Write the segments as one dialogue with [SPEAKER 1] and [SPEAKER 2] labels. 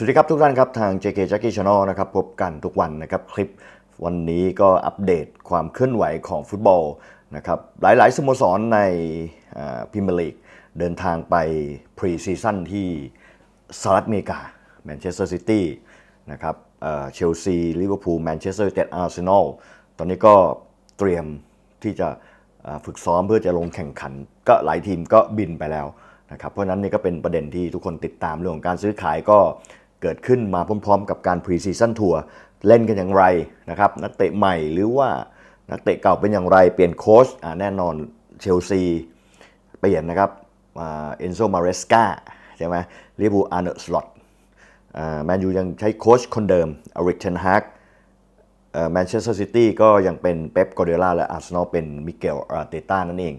[SPEAKER 1] สวัสดีครับทุกท่านครับ ทาง JK Jackie Channel นะครับพบกันทุกวันนะครับคลิปวันนี้ก็อัปเดตความเคลื่อนไหวของฟุตบอลนะครับหลายๆ สโมสรในพรีเมียร์ลีกเดินทางไปพรีซีซั่นที่สหรัฐอเมริกาแมนเชสเตอร์ซิตี้นะครับเชลซีลิเวอร์พูลแมนเชสเตอร์ยูไนเต็ดอาร์เซนอลตอนนี้ก็เตรียมที่จะฝึกซ้อมเพื่อจะลงแข่งขัน ก็หลายทีมก็บินไปแล้วนะครับเพราะฉะนั้นนี่ก็เป็นประเด็นที่ทุกคนติดตามเรื่องของการซื้อขายก็ เกิดขึ้นมาพร้อมๆ กับการพรีซีซั่นทัวร์เล่นกันอย่างไรนะครับนักเตะใหม่หรือว่านักเตะเก่าเป็นอย่างไรเปลี่ยนโค้ชแน่นอนเชลซีเปลี่ยนนะครับเอ็นโซมาเรสกาใช่ไหมลิเวอร์พูลอาร์เนอร์สล็อตแมนยูยังใช้โค้ชคนเดิมอริกเทนฮากแมนเชสเตอร์ซิตี้ก็ยังเป็นเป๊ปกอร์เดล่าและอาร์เซนอลเป็นมิเกลอาร์เตต้านั่นเอง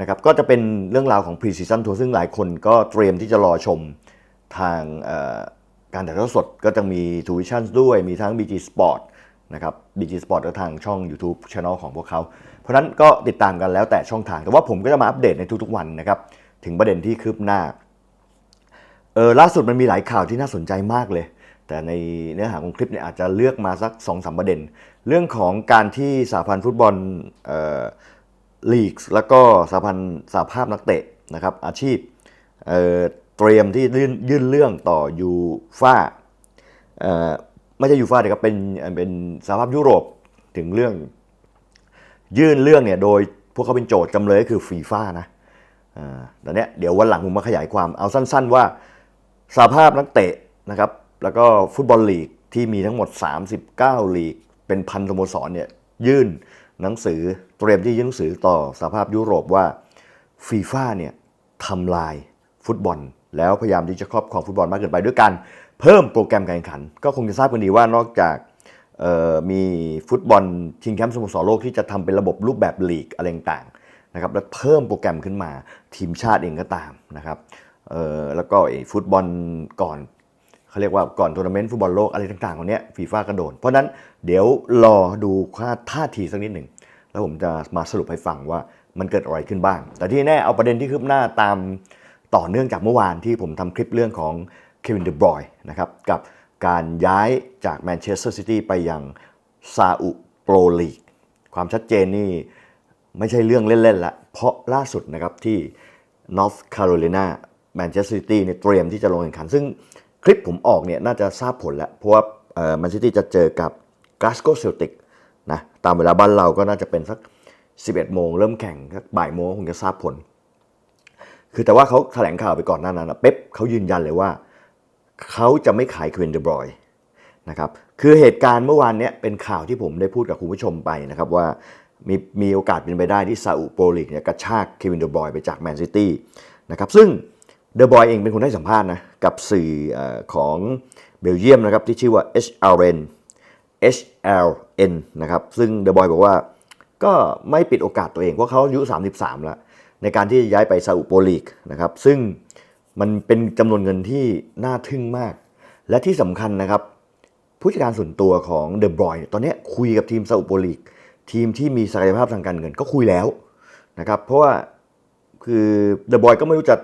[SPEAKER 1] นะครับก็จะเป็นเรื่องราวของพรีซีซั่นทัวร์ซึ่งหลายคนก็เตรียมที่จะรอชมทาง การถ่ายทอดสดก็จะมีทูวิชั่นด้วยมีทั้ง BG Sport นะครับ BG Sport ก็ทางช่อง YouTube Channel ของพวกเขา เพราะนั้นก็ติดตามกันแล้วแต่ช่องทาง แต่ว่าผมก็จะมาอัปเดตในทุกๆวันนะครับถึงประเด็นที่คืบหน้าเออล่าสุดมันมีหลายข่าวที่น่าสนใจมากเลย แต่ในเนื้อหาของคลิปเนี่ยอาจจะเลือกมาสัก2อสประเด็น เรื่องของการที่สหพันธ์ฟุตบอลเอ่อลีกแล้วก็สหพันธ์สหภาพนักเตะนะครับอาชีพ เตรียมที่ยื่นยื่นเรื่องต่อยูฟ่าไม่ใช่ยูฟ่าแต่ก็เป็นเป็นสหภาพยุโรปถึงเรื่อง ยื่นเรื่องเนี่ยโดยพวกเขาเป็นโจทย์จำเลยคือฟีฟ่านะต่เนี้เดี๋ยววันหลังผมมาขยายความเอาสั้น ๆ ว่าสาภาพนักเตะนะครับแล้วก็ฟุตบอลลีกที่มีทั้งหมด 39 ลีก เป็นพันสโมสรเนี่ยยื่นหนังสือเตรียมที่ยื่นหนังสือต่อสหภาพยุโรปว่าฟีฟ่าเนี่ยทำลายฟุตบอล แล้วพยายามที่จะครอบครองฟุตบอลมากเกินไปด้วยการเพิ่มโปรแกรมการแข่งขัน ก็คงจะทราบกันดีว่านอกจากมีฟุตบอลชิงแชมป์สโมสรโลกที่จะทำเป็นระบบรูปแบบลีกอะไรต่างๆนะครับแล้วเพิ่มโปรแกรมขึ้นมาทีมชาติเองก็ตามนะครับแล้วก็ฟุตบอลก่อนเขาเรียกว่าก่อนทัวร์นาเมนต์ฟุตบอลโลกอะไรต่างๆวันนี้ฟีฟ่าก็โดน เพราะนั้นเดี๋ยวรอดูค่าท่าทีสักนิดหนึ่ง แล้วผมจะมาสรุปให้ฟังว่ามันเกิดอะไรขึ้นบ้าง แต่ที่แน่เอาประเด็นที่คืบหน้าตาม ต่อเนื่องจากเมื่อวานที่ผมทำคลิปเรื่องของเควินเดบรอยนะครับกับการย้ายจากแมนเชสเตอร์ซิตี้ไปยังซาอุโปรลีกความชัดเจนนี่ไม่ใช่เรื่องเล่นๆละเพราะล่าสุดนะครับที่ North Carolina แมนเชสเตอร์ซิตี้เนี่ยเตรียมที่จะลงแข่งขัน ซึ่งคลิปผมออกเนี่ยน่าจะทราบผลแล้ว เพราะว่าแมนเชสเตอร์จะเจอกับก a สโกเซลติกนะตามเวลาบ้านเราก็น่าจะเป็นสัก 11 โมงเริ่มแข่งสักบ่ายโมงคงจะทราบผล คือแต่ว่าเขาแถลงข่าวไปก่อนหน้านั้นนะเป๊ปเขายืนยันเลยว่าเขาจะไม่ขายควินเดบรอยนะครับคือเหตุการณ์เมื่อวานเนี้ยเป็นข่าวที่ผมได้พูดกับคุณผู้ชมไปนะครับว่ามีมีโอกาสเป็นไปได้ที่ซาอุโปรลีกเนี่ยกระชากเควินเดบรอยไปจากแมนซิตี้นะครับซึ่งเดบรอยเองเป็นคนให้สัมภาษณ์นะกับสื่อของเบลเยียมนะครับที่ชื่อว่า HRN HLN นะครับซึ่งเดบอยบอกว่าก็ไม่ปิดโอกาสตัวเองเพราะเขาอายุ 33 แล้ว ในการที่จะย้ายไปซาอุโปรลีกนะครับ ซึ่งมันเป็นจำนวนเงินที่น่าทึ่งมาก และที่สำคัญนะครับ ผู้จัดการส่วนตัวของเดบรอยตอนนี้คุยกับทีมซาอุโปรลีกทีมที่มีศักยภาพทางการเงินก็คุยแล้วนะครับเพราะว่าคือเดบรอยก็ไม่รู้จะ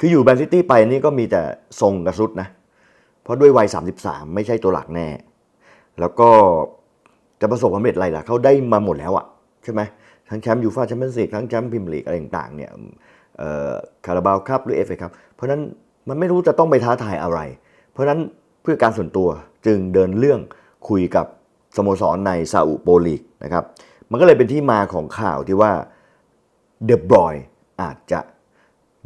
[SPEAKER 1] คืออยู่แมนซิตี้ไปนี่ก็มีแต่ทรงกระสุดนะ เพราะด้วยวัย 33 ไม่ใช่ตัวหลักแน่ แล้วก็จะประสบความสำเร็จอะไรล่ะเขาได้มาหมดแล้วอะใช่ไหม ทั้งแชมป์ยูฟ่าแชมเปี้ยนส์ลีกทั้งแชมป์พรีเมียร์ลีกอะไรต่างๆเนี่ยคาราบาวคัพหรือเอฟเอครับเพราะนั้นมันไม่รู้จะต้องไปท้าทายอะไร เพราะนั้นเพื่อการส่วนตัวจึงเดินเรื่องคุยกับสโมสรในซาอุโปรลีกนะครับมันก็เลยเป็นที่มาของข่าวที่ว่าเดอะบรอยอาจจะ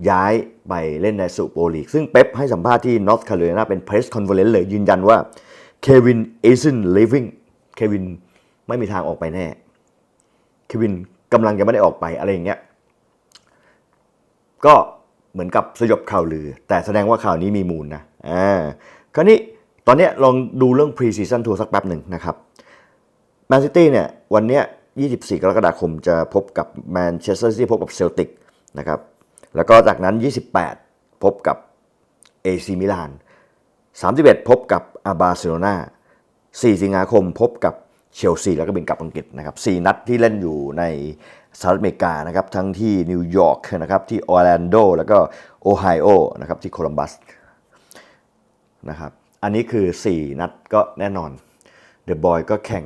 [SPEAKER 1] ย้ายไปเล่นในสุโปรลีก ซึ่งเป๊ปให้สัมภาษณ์ที่ North Carolina เป็น Press Conference เลยยืนยันว่าเควิน isn't leaving เควินไม่มีทางออกไปแน่ เควินกำลังจะไม่ได้ออกไปอะไรอย่างเงี้ยก็เหมือนกับสยบข่าวลือ แต่แสดงว่าข่าวนี้มีมูลนะอ่าคราวนี้ตอนเนี้ยลองดูเรื่อง pre-season tour สักแป๊บหนึ่งนะครับแมนซิตี้เนี่ยวันเนี้ย24 กรกฎาคมจะพบกับแมนเชสเตอร์ซิตี้พบกับเซลติกนะครับแล้วก็จากนั้น 28 พบกับเอซิมิลาน31 พบกับอาบาร์เซโลนา4 สิงหาคมพบกับ เชลซีแล้วก็บินกลับอังกฤษนะครับ4นัดที่เล่นอยู่ในสหรัฐอเมริกานะครับทั้งที่นิวยอร์กนะครับที่ออร์แลนโดแล้วก็โอไฮโอนะครับที่โคลัมบัสนะครับอันนี้คือ 4 นัดก็แน่นอนเดอะบอยก็แข่ง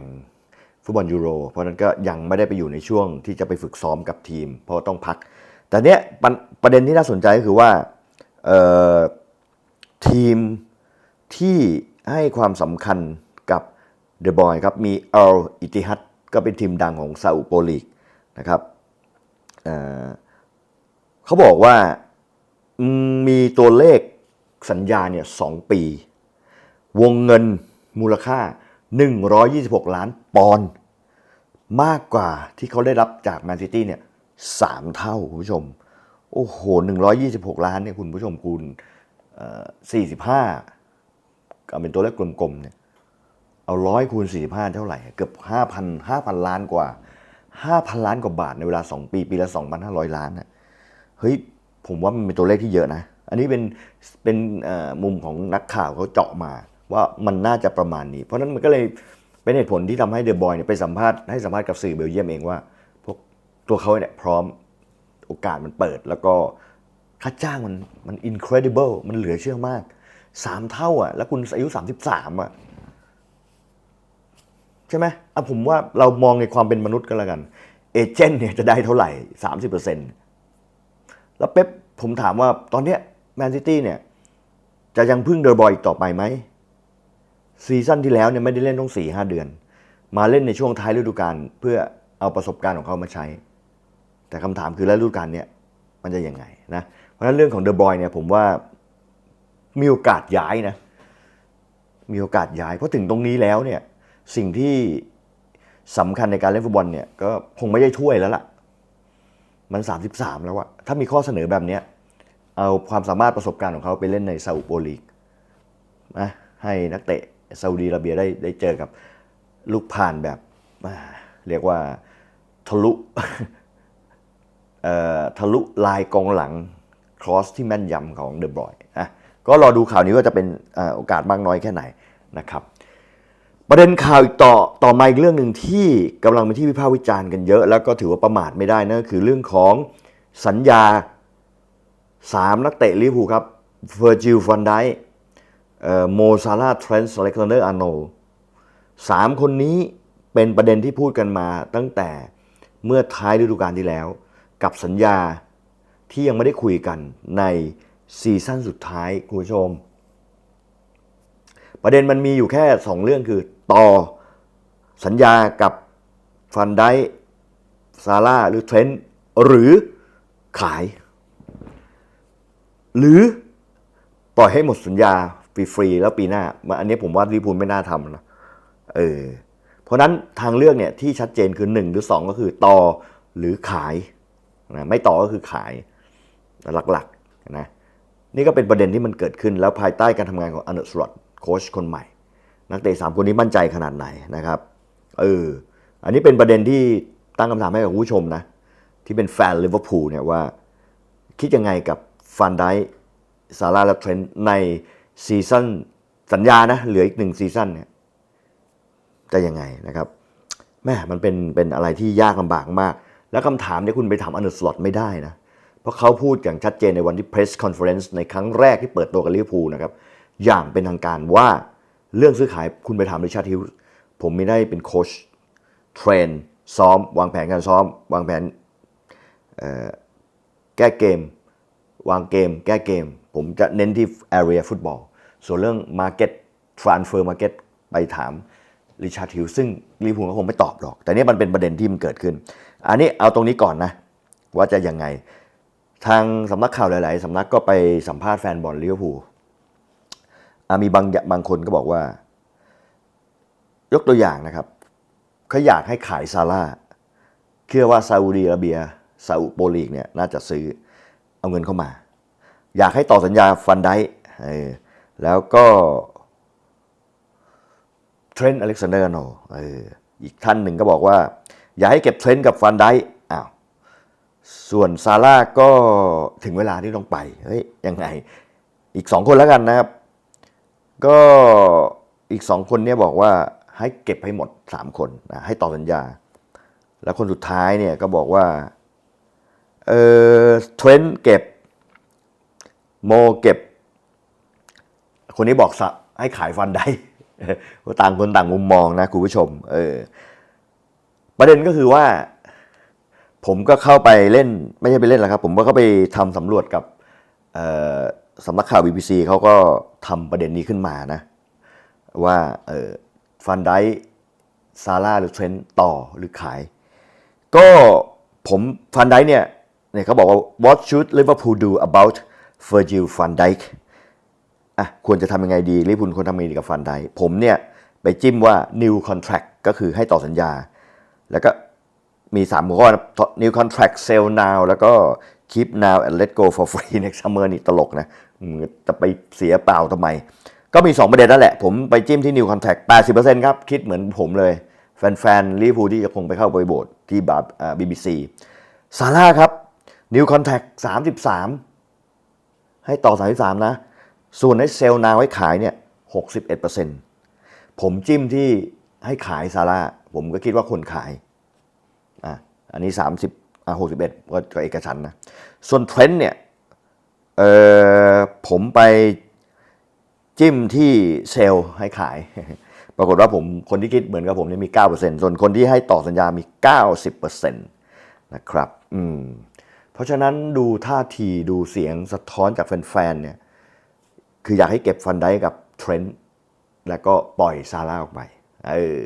[SPEAKER 1] ฟุตบอลยูโรเพราะนั้นก็ยังไม่ได้ไปอยู่ในช่วงที่จะไปฝึกซ้อมกับทีม เพราะต้องพัก แต่เนี้ยปประเด็นที่น่าสนใจก็คือว่าทีมที่ให้ความสำคัญ เดอะบอยครับมีอัลอิติฮัดก็เป็นทีมดังของซาอุโปลีกนะครับเเขาบอกว่ามีตัวเลขสัญญาเนี่ยสองปี วงเงินมูลค่า 126 ล้านปอนด์มากกว่าที่เขาได้รับจากแมนซิตี้เนี่ยสามเท่าคุณผู้ชม โอ้โห 126 ล้านเนี่ยคุณผู้ชมคูณเอ่อ45ก็เป็นตัวเลขกลมๆเนี่ย เอาร้อยคูณ45เท่าไหร่ เกือบ5,000 5,000ล้านกว่า5,000ล้านกว่าบาทในเวลา2ปีปีละ2,500ล้านนะเฮ้ยผมว่ามันเป็นตัวเลขที่เยอะนะ อันนี้เป็นเป็นมุมของนักข่าวเขาเจาะมาว่ามันน่าจะประมาณนี้ เพราะนั้นมันก็เลยเป็นเหตุผลที่ทำให้เดอะบอยเนี่ยไปสัมภาษณ์ให้สัมภาษณ์กับสื่อเบลเยียมเองว่า พวกตัวเขาเนี่ยพร้อมโอกาสมันเปิด แล้วก็ค่าจ้างมันมัน incredible มันเหลือเชื่อมากสามเท่าอะแล้วคุณอายุ 33อะ ใช่ไหมอะผมว่าเรามองในความเป็นมนุษย์กันแล้วกัน เอเจนต์เนี่ยจะได้เท่าไหร่ 30%แล้วเป๊ปผมถามว่าตอนเนี้ยแมนซิตี้เนี่ย จะยังพึ่งเดอร์บอยอีกต่อไปไหมซีซั่นที่แล้วเนี่ยไม่ได้เล่นต้องสี่ห้าเดือน มาเล่นในช่วงท้ายฤดูกาลเพื่อเอาประสบการณ์ของเขามาใช้ แต่คำถามคือแล้วฤดูกาลเนี่ยมันจะยังไงนะเพราะฉะนั้นเรื่องของเดอะบอยเนี่ยผมว่ามีโอกาสย้ายนะ มีโอกาสย้ายเพราะถึงตรงนี้แล้วเนี่ย สิ่งที่สำคัญในการเล่นฟุตบอลเนี่ยก็คงไม่ได้ถ้วยแล้วล่ะ มัน 33 แล้วอะถ้ามีข้อเสนอแบบเนี้ยเอาความสามารถประสบการณ์ของเขาไปเล่นในซาอุโปรลีกนะให้นักเตะซาอุดีอาระเบียได้ได้เจอกับลูกผ่านแบบเรียกว่าทะลุเอ่อทะลุลายกองหลังครอสที่แม่นยำของเดอะบอยอะก็รอดูข่าวนี้ว่าจะเป็นอโอกาสมากน้อยแค่ไหนนะครับ ประเด็นข่าวอีกต่อต่อมาอีกเรื่องหนึ่งที่กำลังเป็นที่วิพากษ์วิจารณ์กันเยอะ แล้วก็ถือว่าประมาทไม่ได้นั่นคือเรื่องของสัญญา 3 นักเตะลิเวอร์พูลครับเวอร์จิลฟันไดโมซาลาเทรนส์เล็กซานเดอร์อาร์โนสามคนนี้เป็นประเด็นที่พูดกันมาตั้งแต่เมื่อท้ายฤดูกาลที่แล้ว กับสัญญาที่ยังไม่ได้คุยกันในซีซั่นสุดท้ายคุณผู้ชม ประเด็นมันมีอยู่แค่ 2 เรื่องคือ ต่อสัญญากับฟันไดซาร่าหรือเทรนต์หรือขาย หรือปล่อยให้หมดสัญญาฟรีๆแล้วปีหน้ามาอันนี้ผมว่าลิพูลไม่น่าทำนะเออเพราะนั้นทางเลือกเนี่ยที่ชัดเจนคือ 1 หรือ 2 ก็คือต่อหรือขายนะไม่ต่อก็คือขายหลักๆนะนี่ก็เป็นประเด็นที่มันเกิดขึ้นแล้วภายใต้การทำงานของอันเดอร์สลอตโค้ชคนใหม่ นักเตะสามคนนี้มั่นใจขนาดไหนนะครับเอออันนี้เป็นประเด็นที่ตั้งคำถามให้กับผู้ชมนะ ที่เป็นแฟนลิเวอร์พูลเนี่ยว่า คิดยังไงกับฟันไดซาร่าและเทรนต์ในซีซั่นสัญญานะ เหลืออีกหนึ่งซีซั่นเนี่ยจะยังไงนะครับแม่มันเป็นเป็นอะไรที่ยากลำบากมาก แล้วคำถามเนี่ยคุณไปถามอันเดอร์สลอตไม่ได้นะ เพราะเขาพูดอย่างชัดเจนในวันที่ press conference ในครั้งแรกที่เปิดตัวกับลิเวอร์พูลนะครับ อย่างเป็นทางการว่า เรื่องซื้อขายคุณไปถามริชาร์ดฮิลส์ผมไม่ได้เป็นโค้ชเทรนซ้อม วางแผนการซ้อม วางแผนแก้เกม วางเกม แก้เกม ผมจะเน้นที่ area football ส่วนเรื่อง market transfer market ไปถามริชาร์ดฮิลซึ่งลิเวอร์พูลก็คงไม่ตอบหรอก แต่นี่มันเป็นประเด็นที่มันเกิดขึ้น อันนี้เอาตรงนี้ก่อนนะ ว่าจะยังไง ทางสำนักข่าวหลาย ๆสำนักก็ไปสัมภาษณ์แฟนบอลลิเวอร์พูล มีบางบางคนก็บอกว่า ยกตัวอย่างนะครับเขาอยากให้ขายซาร่าเชื่อว่าซาอุดีอาระเบียซาอุโปลีกเนี่ยน่าจะซื้อเอาเงินเข้ามา อยากให้ต่อสัญญาฟันไดเออแล้วก็เทรนต์อเล็กซานเดอร์โนอีกท่านหนึ่งก็บอกว่า อยากให้เก็บเทรนต์กับฟันไดอ้าวส่วนซาร่าก็ถึงเวลาที่ต้องไปเฮ้ยยังไง อีกสองคนแล้วกันนะครับ ก็อีกสองคนเนี่ยบอกว่าให้เก็บให้หมดสามคนนะให้ต่อสัญญา แล้วคนสุดท้ายเนี่ยก็บอกว่าเออเทรนต์เก็บโมเก็บ คนนี้บอกสะให้ขายฟันได้ต่างคนต่างมุมมองนะคุณผู้ชม เออ ประเด็นก็คือว่า ผมก็เข้าไปเล่น ไม่ใช่ไปเล่นหรอกครับ ผมก็เข้าไปทำสำรวจกับเอ่อ สำนักข่าว BBC เขาก็ทำประเด็นนี้ขึ้นมานะ ว่าเออฟันไดซาร่าหรือเทรนต์ต่อหรือขาย ก็ผมฟันไดเนี่ยเนี่ยเขาบอกว่า what should Liverpool do about Virgil van Dijk อะควรจะทำยังไงดีลิเวอร์พูลควรทำยังไงดีกับฟันไดผมเนี่ย ไปจิ้มว่า new contract ก็คือให้ต่อสัญญา แล้วก็มี3ข้อ new contract sell now แล้วก็ keep now and let go for free next summer นี่ตลกนะ จะไปเสียเปล่าทำไม ก็มี 2 ประเด็นนั่นแหละ ผมไปจิ้มที่ new contract 80%ครับ คิดเหมือนผมเลย แฟนๆลิเวอร์พูลที่จะคงไปเข้าไปโบสที่บาร์บีบีซีซาร่าครับ new contract 33 ให้ต่อ 33 นะ ส่วนให้เซลล์นาวไว้ขายเนี่ย61%ผมจิ้มที่ให้ขายซาร่าผมก็คิดว่าคนขายอะอันนี้ 30อะ61 ก็ก็เอกฉันนะ ส่วนเทรนด์เนี่ยเอ่อ ผมไปจิ้มที่เซลล์ให้ขาย ปรากฏว่าผมคนที่คิดเหมือนกับผมเนี่ยมี 9%ส่วนคนที่ให้ต่อสัญญามี 90%นะครับ อืม เพราะฉะนั้นดูท่าทีดูเสียงสะท้อนจากแฟนๆเนี่ย คืออยากให้เก็บฟันได้กับเทรนด์แล้วก็ปล่อยซาร่าออกไป เออ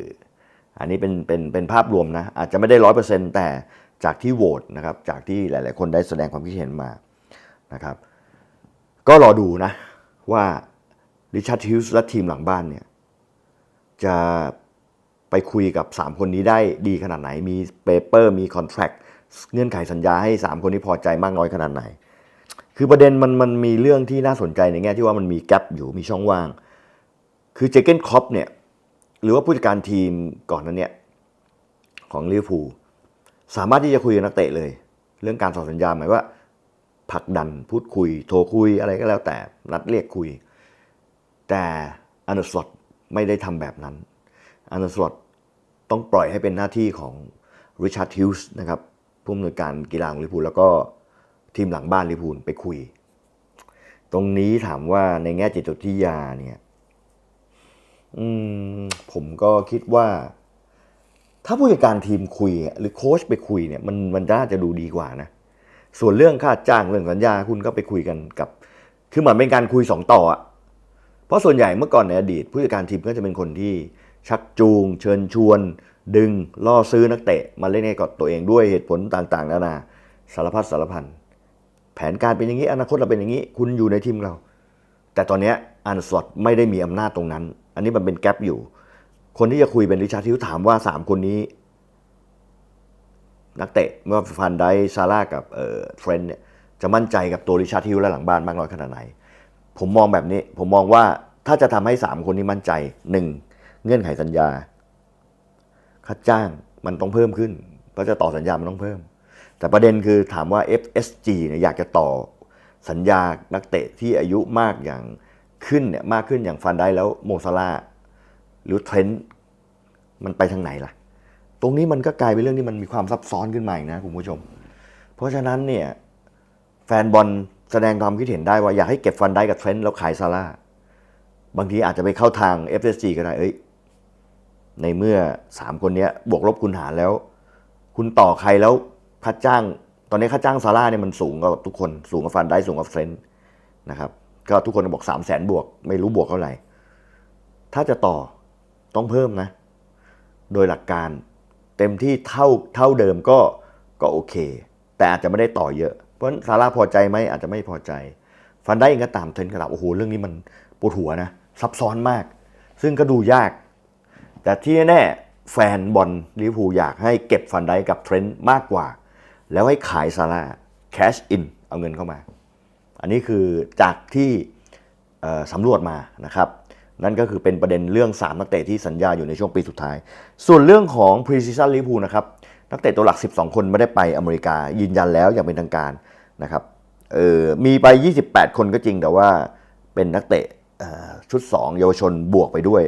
[SPEAKER 1] อันนี้เป็นเป็นเป็นภาพรวมนะ อาจจะไม่ได้ร้อยเปอร์เซ็นต์แต่จากที่โหวตนะครับ จากที่หลาย ๆ คนได้แสดงความคิดเห็นมานะครับ ก็รอดูนะว่าริชาร์ดฮิลส์และทีมหลังบ้านเนี่ยจะไปคุยกับ 3 คนนี้ได้ดีขนาดไหน มีเปเปอร์ มีคอนแท c เงื่อนไขสัญญาให้ 3 คนนี้พอใจมากน้อยขนาดไหน คือประเด็นมันมันมีเรื่องที่น่าสนใจในแง่ที่ว่ามันมีแกลบอยู่ มีช่องว่าง คือเจเกนคอปเนี่ย หรือว่าผู้จัดการทีมก่อนนั้นเนี่ย ของลิเวอร์พูลสามารถที่จะคุยกับนักเตะเลย เรื่องการต่อสัญญาหมายว่า ผลักดันพูดคุย โทรคุยอะไรก็แล้วแต่นัดเรียกคุย แต่อันเดอร์สลอตไม่ได้ทำแบบนั้น อันเดอร์สลอตต้องปล่อยให้เป็นหน้าที่ของริชาร์ดฮิลส์นะครับผู้อำนวยการกีฬาของลิพูลแล้วก็ทีมหลังบ้านลิพูลไปคุย ตรงนี้ถามว่าในแง่จิตวิทยาเนี่ยมผมก็คิดว่า ถ้าผู้จัดการทีมคุย หรือโค้ชไปคุยเนี่ยมันมันน่าจะดูดีกว่านะ ส่วนเรื่องค่าจ้างเรื่องสัญญาคุณก็ไปคุยกันกับ คือเหมือนเป็นการคุยสองต่ออะเพราะส่วนใหญ่เมื่อก่อนในอดีต ผู้จัดการทีมก็จะเป็นคนที่ชักจูง เชิญชวน ดึงล่อซื้อนักเตะมาเล่นให้กับตัวเองด้วยเหตุผลต่างๆนานาสารพัดสารพันแผนการเป็นอย่างนี้อนาคตเราเป็นอย่างนี้ คุณอยู่ในทีมเรา แต่ตอนนี้อันสลอตไม่ได้มีอำนาจตรงนั้น อันนี้มันเป็นแกลบอยู่ คนที่จะคุยเป็นริชาร์ดทิวถามว่าสามคนนี้ นักเตะไม่ว่าฟันไดซาร่ากับเอ่อเทรนต์เนี่ยจะมั่นใจกับตัวริชาร์ดทิวและหลังบ้านมากน้อยขนาดไหน ผมมองแบบนี้ ผมมองว่าถ้าจะทำให้สามคนนี้มั่นใจหนึ่งเงื่อนไขสัญญา ค่าจ้างมันต้องเพิ่มขึ้น เพราะจะต่อสัญญา มันต้องเพิ่ม แต่ประเด็นคือถามว่า FSG เนี่ยอยากจะต่อสัญญานักเตะที่อายุมากอย่างขึ้นเนี่ยมากขึ้นอย่างฟันได้แล้วโมซาร่าห์หรือเทรนต์มันไปทางไหนล่ะ ตรงนี้มันก็กลายเป็นเรื่องที่มันมีความซับซ้อนขึ้นมาอีกนะคุณผู้ชม เพราะฉะนั้นเนี่ยแฟนบอลแสดงความคิดเห็นได้ว่าอยากให้เก็บฟันได้กับเทรนต์แล้วขายซาร่าบางทีอาจจะไปเข้าทาง FSG ก็ได้เอ้ยในเมื่อ 3 คนนี้บวกลบคูณหารแล้ว คุณต่อใครแล้วค่าจ้าง ตอนนี้ค่าจ้างซาร่าเนี่ยมันสูงกว่าทุกคนสูงกว่าฟันได้สูงกว่าเฟรนต์นะครับก็ทุกคนบอก3 0 0แสนบวก ไม่รู้บวกเท่าไหร่ถ้าจะต่อต้องเพิ่มนะ โดยหลักการ เต็มที่เท่าเท่าเดิมก็ก็โอเค แต่อาจจะไม่ได้ต่อเยอะ เพราะซาร่าพอใจไหมอาจจะไม่พอใจ ฟันได้เองก็ตามเทรนด์กระดับโอ้โหเรื่องนี้มันปวดหัวนะซับซ้อนมาก ซึ่งก็ดูยาก แต่ที่แน่แฟนบอลลิเวอร์พูลอยากให้เก็บฟันได้กับเทรนด์มากกว่า แล้วให้ขายซาร่าแคชอินเอาเงินเข้ามา อันนี้คือจากที่สำรวจมานะครับ นั่นก็คือเป็นประเด็นเรื่อง 3 นักเตะที่สัญญาอยู่ในช่วงปีสุดท้าย ส่วนเรื่องของ Pre-season Liverpool นะครับ นักเตะตัวหลัก 12 คนไม่ได้ไปอเมริกา ยืนยันแล้วอย่างเป็นทางการนะครับเออมีไป 28 คนก็จริงแต่ว่าเป็นนักเตะชุด 2 เยาวชนบวกไปด้วย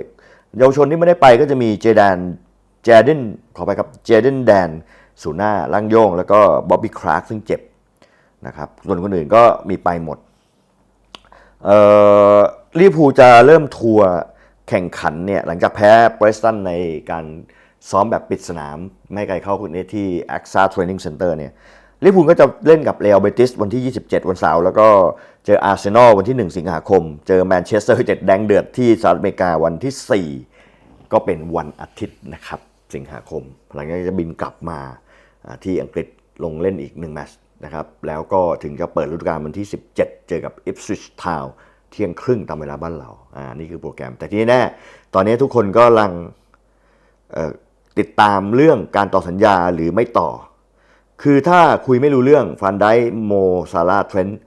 [SPEAKER 1] เยาวชนที่ไม่ได้ไปก็จะมีเจแดนเจเดนขอไปครับเจเดนแดนสูน่าล่างโยง แล้วก็บ๊อบบี้คลาร์กซึ่งเจ็บนะครับส่วนคนอื่นก็มีไปหมดเอ่อ ลิพูจะเริ่มทัวร์แข่งขันเนี่ยหลังจากแพ้เบรสตันในการซ้อมแบบปิดสนาม ไม่ให้ใครเข้าในที่ AXA Training Center เตอร์เนี่ยลิพูก็จะเล่นกับเรอัลเบติสวันที่ 27 วันเสาร์แล้วก็เจออาร์เซนอลวันที่ 1 สิงหาคม เจอแมนเชสเตอร์ยูไนเต็ดแดงเดือดที่สหรัฐอเมริกาวันที่ 4 ก็เป็นวันอาทิตย์นะครับสิงหาคม หลังจากนั้นจะบินกลับมาที่อังกฤษลงเล่นอีก1แมตช์นะครับแล้วก็ถึงจะเปิดฤดูกาลวันที่ 17 เจอกับ Ipswich Town เที่ ที่ยงครึ่งตามเวลาบ้านเราอ่านี่คือโปรแกรม แต่ที่แน่ตอนนี้ทุกคนก็กำลังติดตามเรื่องการต่อสัญญาหรือไม่ต่อ คือถ้าคุยไม่รู้เรื่องฟันไดโมซาลาเทรนต์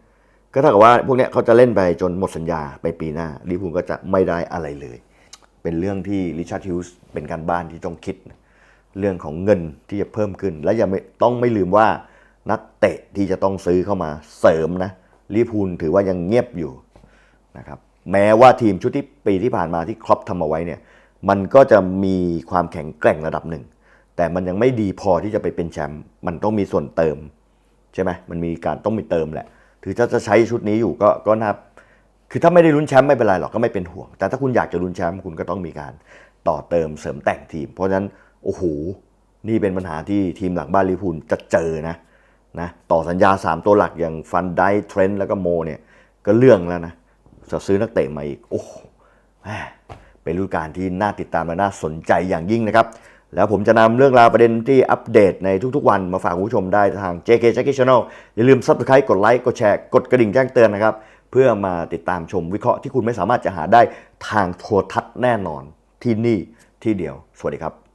[SPEAKER 1] ก็เท่ากับว่าพวกนี้เขาจะเล่นไปจนหมดสัญญาไปปีหน้าลิพูลก็จะไม่ได้อะไรเลย เป็นเรื่องที่ริชาร์ดฮิลส์เป็นการบ้านที่ต้องคิด เรื่องของเงินที่จะเพิ่มขึ้น และอย่าต้องไม่ลืมว่านักเตะที่จะต้องซื้อเข้ามาเสริมนะลิพูลถือว่ายังเงียบอยู่ นะครับแม้ว่าทีมชุดที่ปีที่ผ่านมาที่ครอปทำเอาไว้เนี่ยมันก็จะมีความแข็งแกร่งระดับหนึ่ง แต่มันยังไม่ดีพอที่จะไปเป็นแชมป์มันต้องมีส่วนเติมใช่ไหมมันมีการต้องมีเติมแหละถือถ้าจะใช้ชุดนี้อยู่ก็ก็นับคือถ้าไม่ได้ลุ้นแชมป์ไม่เป็นไรหรอกก็ไม่เป็นห่วง แต่ถ้าคุณอยากจะลุ้นแชมป์คุณก็ต้องมีการต่อเติมเสริมแต่งทีม เพราะฉะนั้นโอ้โหนี่เป็นปัญหาที่ทีมหลังบ้านลิพูลจะเจอนะนะต่อสัญญา 3 ตัวหลักอย่างฟันไดเทรนต์แล้วก็โมเนี่ยก็เรื่องแล้วนะ จะซื้อนักเตะมาอีก โอ้เป็นฤดูกาลที่น่าติดตามและน่าสนใจอย่างยิ่งนะครับ แล้วผมจะนำเรื่องราวประเด็นที่อัปเดตในทุกๆวันมาฝากคุณผู้ชมได้ทาง JK Jackie Channel อย่าลืม Subscribe กดไลค์กดแชร์กดกระดิ่งแจ้งเตือนนะครับ เพื่อมาติดตามชมวิเคราะห์ที่คุณไม่สามารถจะหาได้ทางโทรทัศน์แน่นอนที่นี่ที่เดียว สวัสดีครับ